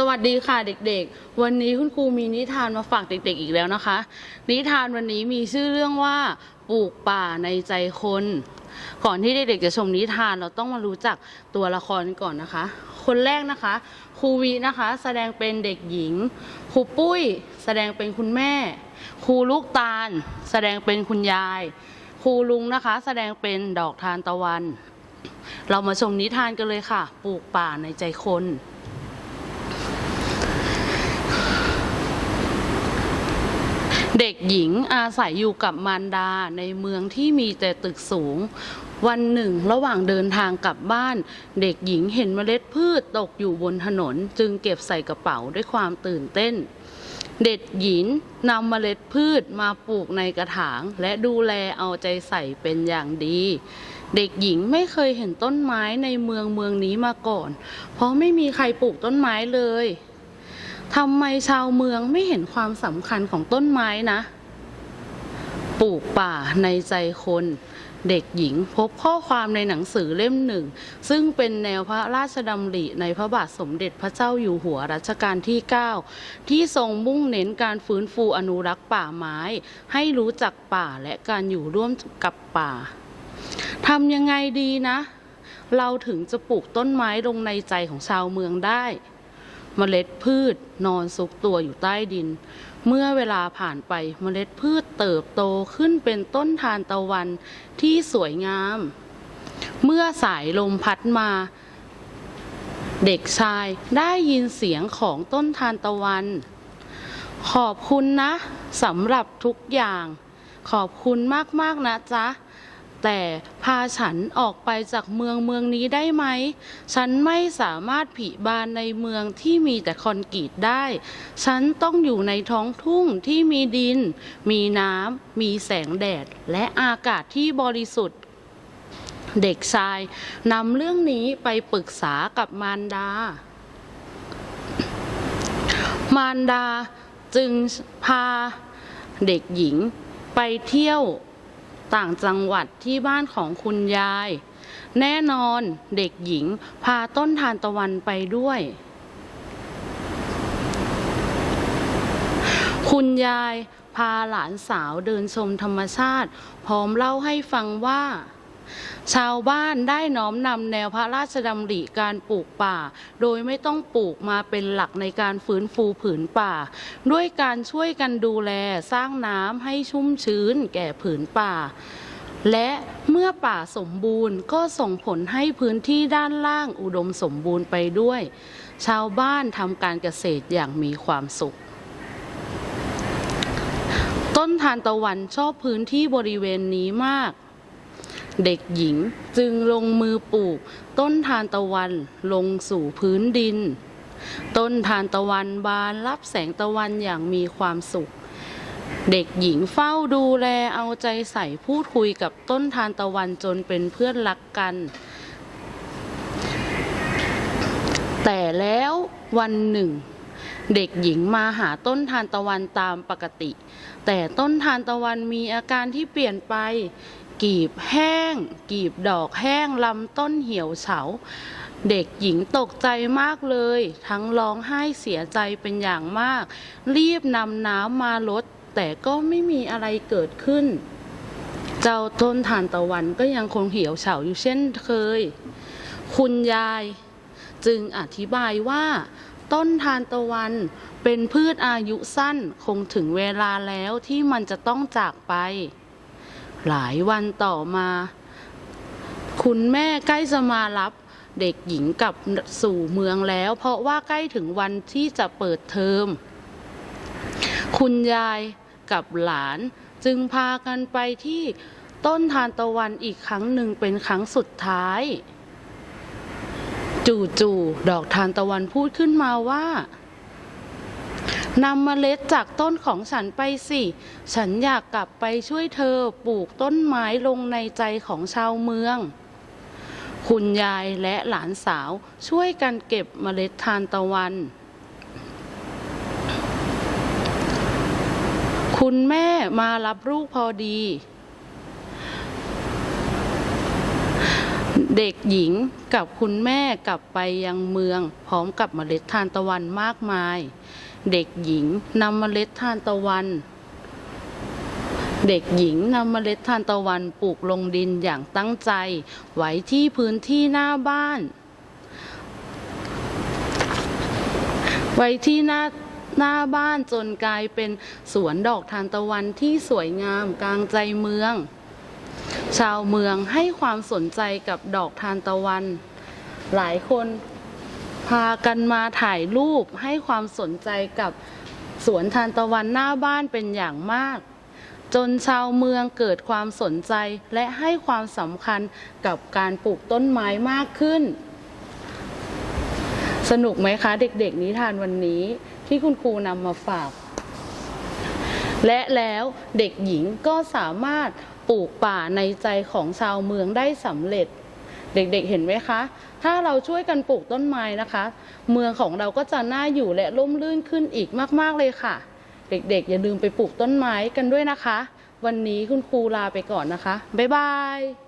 สวัสดีค่ะเด็กๆ วันนี้คุณครูมีนิทานมาฝากเด็กๆอีกแล้วนะคะ นิทานวันนี้มีชื่อเรื่องว่าปลูกป่าในใจคน ก่อนที่เด็กๆจะชมนิทานเราต้องมารู้จักตัวละครก่อนนะคะ คนแรกนะคะครูวีนะคะ แสดงเป็นเด็กหญิงครูปุ้ย แสดงเป็นคุณแม่ครูลูกตาล แสดงเป็นคุณยายครูลุงนะคะ แสดงเป็นดอกทานตะวัน เรามาชมนิทานกันเลยค่ะ ปลูกป่าในใจคน เด็กหญิงอาศัยอยู่กับมารดาในเมืองที่มีแต่ตึกสูง วันหนึ่ง ระหว่างเดินทางกลับบ้าน เด็กหญิงเห็นเมล็ดพืชตกอยู่บนถนน จึงเก็บใส่กระเป๋าด้วยความตื่นเต้น เด็กหญิงนำเมล็ดพืชมาปลูกในกระถาง และดูแลเอาใจใส่เป็นอย่างดี เด็กหญิงไม่เคยเห็นต้นไม้ในเมืองเมืองนี้มาก่อน เพราะไม่มีใครปลูกต้นไม้เลย ทำไมชาวเมืองไม่เห็นความสำคัญของต้นไม้นะ ปลูกป่าในใจคน เด็กหญิงพบข้อความในหนังสือเล่มหนึ่ง ซึ่งเป็นแนวพระราชดำริในพระบาทสมเด็จพระเจ้าอยู่หัวรัชกาลที่ 9 ที่ทรงมุ่งเน้นการฟื้นฟูอนุรักษ์ป่าไม้ ให้รู้จักป่าและการอยู่ร่วมกับป่าทำยังไงดีนะ เราถึงจะปลูกต้นไม้ลงในใจของชาวเมืองได้ เมล็ดพืชนอนซุกตัวอยู่ใต้ดิน เมื่อเวลาผ่านไปเมล็ดพืชเติบโตขึ้นเป็นต้นทานตะวันที่สวยงาม เมื่อสายลมพัดมา เด็กชายได้ยินเสียงของต้นทานตะวัน ขอบคุณนะสำหรับทุกอย่าง ขอบคุณมากๆนะจ๊ะ แต่พาฉันออกไปจากเมืองเมืองนี้ได้ไหม ฉันไม่สามารถผิบานในเมืองที่มีแต่คอนกรีตได้ ฉันต้องอยู่ในท้องทุ่งที่มีดิน มีน้ำ มีแสงแดด และอากาศที่บริสุทธิ์ เด็กชายนำเรื่องนี้ไปปรึกษากับมารดา มารดาจึงพาเด็กหญิงไปเที่ยว ต่างจังหวัดที่บ้านของคุณยาย แน่นอนเด็กหญิงพาต้นทานตะวันไปด้วย คุณยายพาหลานสาวเดินชมธรรมชาติ พร้อมเล่าให้ฟังว่า ชาวบ้านได้น้อมนำแนวพระราชดำริการปลูกป่า โดยไม่ต้องปลูกมาเป็นหลักในการฟื้นฟูผืนป่า ด้วยการช่วยกันดูแลสร้างน้ำให้ชุ่มชื้นแก่ผืนป่า และเมื่อป่าสมบูรณ์ก็ส่งผลให้พื้นที่ด้านล่างอุดมสมบูรณ์ไปด้วย ชาวบ้านทำการเกษตรอย่างมีความสุขต้นทานตะวันชอบพื้นที่บริเวณนี้มาก เด็กหญิงจึงลงมือปลูก ต้นทานตะวันลงสู่พื้นดิน ต้นทานตะวันบานรับแสงตะวันอย่างมีความสุข เด็กหญิงเฝ้าดูแลเอาใจใส่พูดคุยกับต้นทานตะวันจนเป็นเพื่อนรักกัน แต่แล้ววันหนึ่งเด็กหญิงมาหาต้นทานตะวันตามปกติ แต่ต้นทานตะวันมีอาการที่เปลี่ยนไป กีบแห้ง กีบดอกแห้งลำต้นเหี่ยวเฉา เด็กหญิงตกใจมากเลย ทั้งร้องไห้เสียใจเป็นอย่างมาก รีบนำน้ำมาลด แต่ก็ไม่มีอะไรเกิดขึ้น เจ้าต้นทานตะวันก็ยังคงเหี่ยวเฉาอยู่เช่นเคย คุณยายจึงอธิบายว่าต้นทานตะวันเป็นพืชอายุสั้นคงถึงเวลาแล้วที่มันจะต้องจากไป หลายวันต่อมา คุณแม่ใกล้จะมารับเด็กหญิงกลับสู่เมืองแล้ว เพราะว่าใกล้ถึงวันที่จะเปิดเทอม คุณยายกับหลานจึงพากันไปที่ต้นทานตะวันอีกครั้งหนึ่งเป็นครั้งสุดท้าย จู่ๆดอกทานตะวันพูดขึ้นมาว่า นำเมล็ดจากต้นของฉันไปสิ ฉันอยากกลับไปช่วยเธอปลูกต้นไม้ลงในใจของชาวเมือง คุณยายและหลานสาวช่วยกันเก็บเมล็ดทานตะวัน คุณแม่มารับลูกพอดี เด็กหญิงกับคุณแม่กลับไปยังเมือง พร้อมกับเมล็ดทานตะวันมากมาย เด็กหญิงนำเมล็ดทานตะวัน เด็กหญิงนำเมล็ดทานตะวันปลูกลงดินอย่างตั้งใจ ไว้ที่พื้นที่หน้าบ้าน ไว้ที่หน้าหน้าบ้านจนกลายเป็นสวนดอกทานตะวันที่สวยงามกลางใจเมือง ชาวเมืองให้ความสนใจกับดอกทานตะวัน หลายคน พากันมาถ่ายรูปให้ความสนใจกับสวนทานตะวันหน้าบ้านเป็นอย่างมาก จนชาวเมืองเกิดความสนใจและให้ความสำคัญกับการปลูกต้นไม้มากขึ้น สนุกไหมคะเด็กๆนิทานวันนี้ที่คุณครูนำมาฝาก และแล้วเด็กหญิงก็สามารถปลูกป่าในใจของชาวเมืองได้สำเร็จ เด็กๆเห็นไหมคะ ถ้าเราช่วยกันปลูกต้นไม้นะคะ เมืองของเราก็จะน่าอยู่และร่มรื่นขึ้นอีกมากๆเลยค่ะ เด็กๆ อย่าลืมไปปลูกต้นไม้กันด้วยนะคะ วันนี้คุณครูลาไปก่อนนะคะ บ๊ายบาย